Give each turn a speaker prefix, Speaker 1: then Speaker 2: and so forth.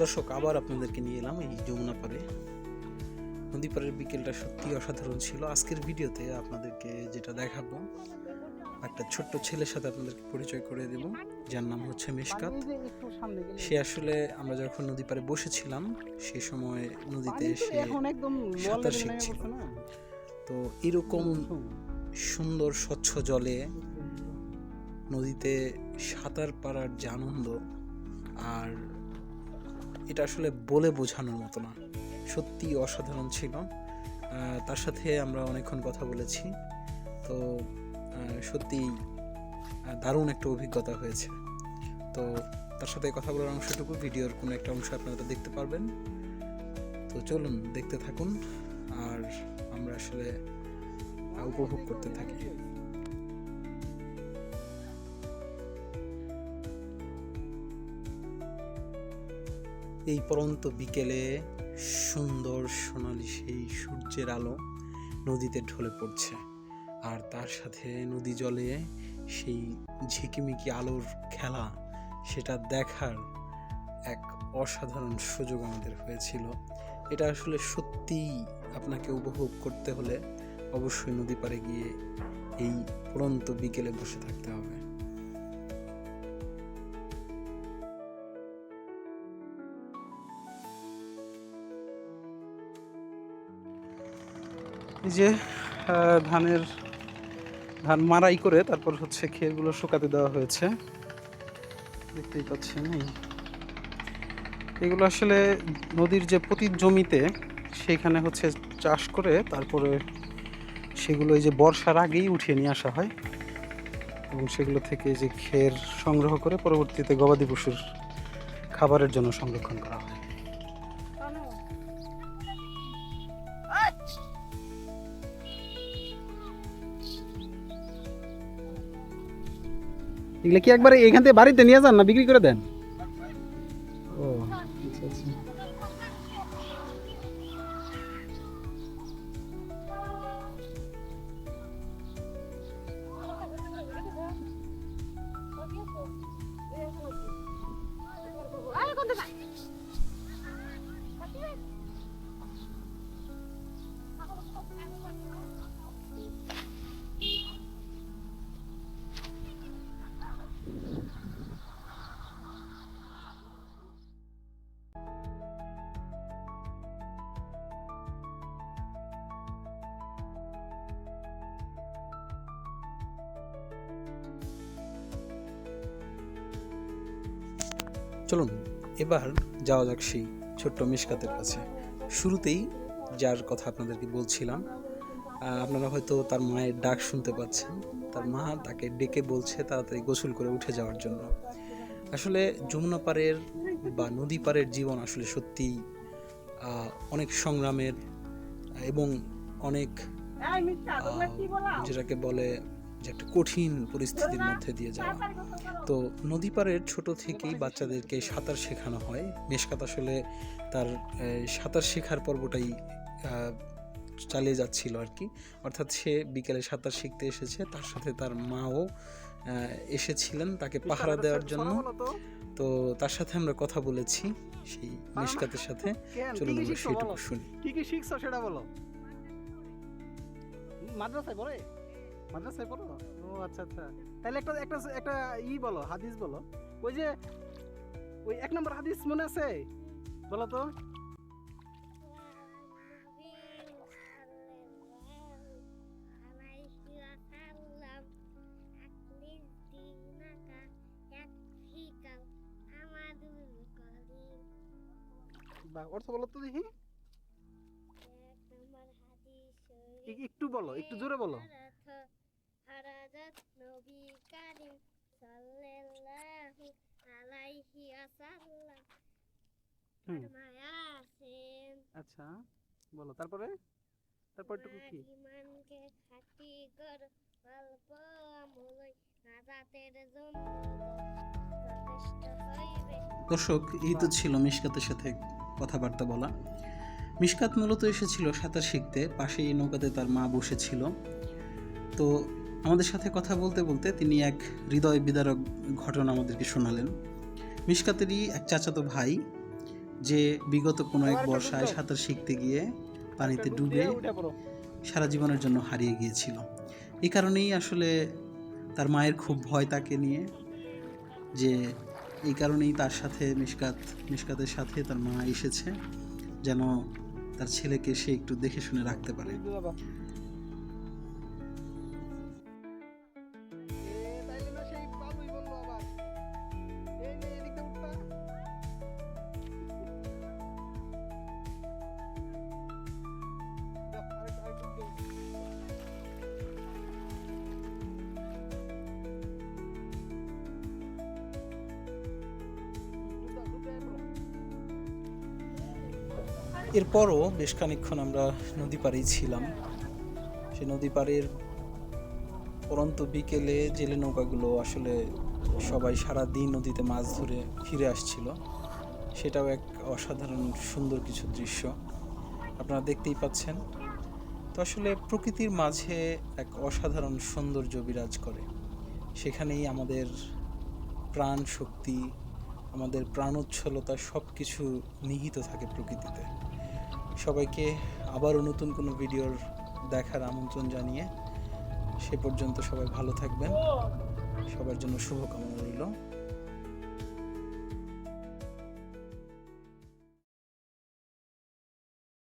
Speaker 1: দর্শক আবার আপনাদেরকে নিয়ে এলাম এই যমুনা পাড়ে। নদী পাড়ের বিকেলটা সত্যি অসাধারণ ছিল। আজকের ভিডিওতে আপনাদেরকে যেটা দেখাবো একটা ছোট্ট ছেলের সাথে আপনাদেরকে পরিচয় করে দেব যার নাম হচ্ছে মিশকাত। সে আসলে আমরা যখন নদী পাড়ে বসেছিলাম সে সময় নদীতে
Speaker 2: একদম
Speaker 1: সাঁতার শিখছিল। তো এরকম সুন্দর স্বচ্ছ জলে নদীতে সাঁতার পাড়ার যে আনন্দ আর এটা আসলে বলে বোঝানোর মতো না। সত্যি অসাধারণ ছিল। তার সাথে আমরা অনেকক্ষণ কথা বলেছি। তো সত্যি দারুণ একটা অভিজ্ঞতা হয়েছে। তো, তার সাথে কথা বলার অংশটুকু ভিডিওর কোনো একটা অংশ আপনারা দেখতে পারবেন। তো চলুন, দেখতে থাকুন। আর আমরা আসলে উপভোগ করতে থাকি। এই পরন্ত বিকেলে সুন্দর সোনালি সেই সূর্যের আলো নদীতে ঢলে পড়ছে। আর তার সাথে নদী জলে সেই ঝিকিমিকি আলোর খেলা, সেটা দেখার এক অসাধারণ সুযোগ আমাদের হয়েছিল। এটা আসলে সত্যিই আপনাকে উপভোগ করতে হলে অবশ্যই নদী পাড়ে গিয়ে এই পরন্ত বিকেলে বসে থাকতে হবে।
Speaker 2: যে ধানের, ধান মারাই করে তারপর হচ্ছে খেরগুলো শুকাতে দেওয়া হয়েছে। দেখতেই পাচ্ছেন, এই। এগুলো আসলে নদীর যে প্রতি জমিতে সেইখানে হচ্ছে চাষ করে তারপরে সেগুলো এই যে বর্ষার আগেই উঠিয়ে নিয়ে আসা হয় এবং সেগুলো থেকে যে খের সংগ্রহ করে পরবর্তীতে গবাদি পশুর খাবারের জন্য সংরক্ষণ করা হয়। এগুলো কি একবারে এখান থেকে বাড়িতে নিয়ে যান না বিক্রি করে দেন?
Speaker 1: চলুন এবার যাওয়া যাক সেই ছোট্ট মিশকাতের কাছে। শুরুতেই যার কথা আপনাদেরকে বলছিলাম আপনারা হয়তো তার মায়ের ডাক শুনতে পাচ্ছেন। তার মা তাকে ডেকে বলছে তাড়াতাড়ি গোসল করে উঠে যাওয়ার জন্য। আসলে যমুনা পাড়ের বা নদী পাড়ের জীবন আসলে সত্যিই আহ, অনেক সংগ্রামের এবং অনেক যেটাকে বলে যে একটা কঠিন পরিস্থিতির মধ্যে দিয়ে যাওয়া। তো নদী পাড়ের ছোট থেকেই বাচ্চাদেরকে সাঁতার শেখানো হয়। মেশকাত আসলে তার সাঁতার শেখার পর্বটাই চালিয়ে যাচ্ছিল আর কি। অর্থাৎ সে বিকেলে সাঁতার শিখতে এসেছে তার সাথে তার মাও এসেছিলেন তাকে পাহারা দেওয়ার জন্য। তো? তার সাথে আমরা কথা বলেছি সেই মেশকাতের সাথে। চলুন আমরা সেইটুকু শুনি।
Speaker 2: কি কি শিখছো সেটা বলো? মাদ্রাসায় পড়ে? মাদ্রাসায় পড়ো? ও আচ্ছা আচ্ছা। তাহলে একটা একটা একটা ই বলো হাদিস বলো। ওই যে ওই এক নম্বর হাদিস মনে আছে? বলো তো। বা অর্থ বলো তো দেখি। একটু বলো একটু জোরে বলো। আচ্ছা বলো তারপরে? কি?
Speaker 3: ইমানকে খাঁটি কর অল্প নাজাতের জন্য
Speaker 1: দর্শক এই তো ছিল মিশকাতের সাথে কথাবার্তা বলা। মিশকাত মূলত এসেছিল সাঁতার শিখতে পাশেই এই নৌকাতে তার মা বসেছিল। তো আমাদের সাথে কথা বলতে বলতে তিনি এক হৃদয় বিদারক ঘটনা আমাদেরকে শোনালেন। মিশকাতেরই এক চাচাতো ভাই যে বিগত কোনো এক বর্ষায় সাঁতার শিখতে গিয়ে পানিতে ডুবে সারা জীবনের জন্য হারিয়ে গিয়েছিল। এই কারণেই আসলে তার মায়ের খুব ভয় তাকে নিয়ে যে এই কারণেই তার সাথে মিশকাত মিশকাতের সাথে তার মা এসেছে যেন তার ছেলেকে সে একটু দেখে শুনে রাখতে পারে। এরপরও বেশ খানিকক্ষণ আমরা নদী পাড়েই ছিলাম। সে নদী পাড়ের পরন্ত বিকেলে জেলে নৌকাগুলো আসলে সবাই সারা দিন নদীতে মাছ ধরে ফিরে আসছিল। সেটাও এক অসাধারণ সুন্দর কিছু দৃশ্য। আপনারা দেখতেই পাচ্ছেন। তো আসলে প্রকৃতির মাঝে এক অসাধারণ সৌন্দর্য বিরাজ করে। সেখানেই আমাদের প্রাণ শক্তি আমাদের প্রাণোচ্ছলতা সব কিছু নিহিত থাকে প্রকৃতিতে। সবাইকে আবারও নতুন কোনো ভিডিওর দেখার আমন্ত্রণ জানিয়ে সে পর্যন্ত সবাই ভালো থাকবেন। সবার জন্য শুভকামনা রইল।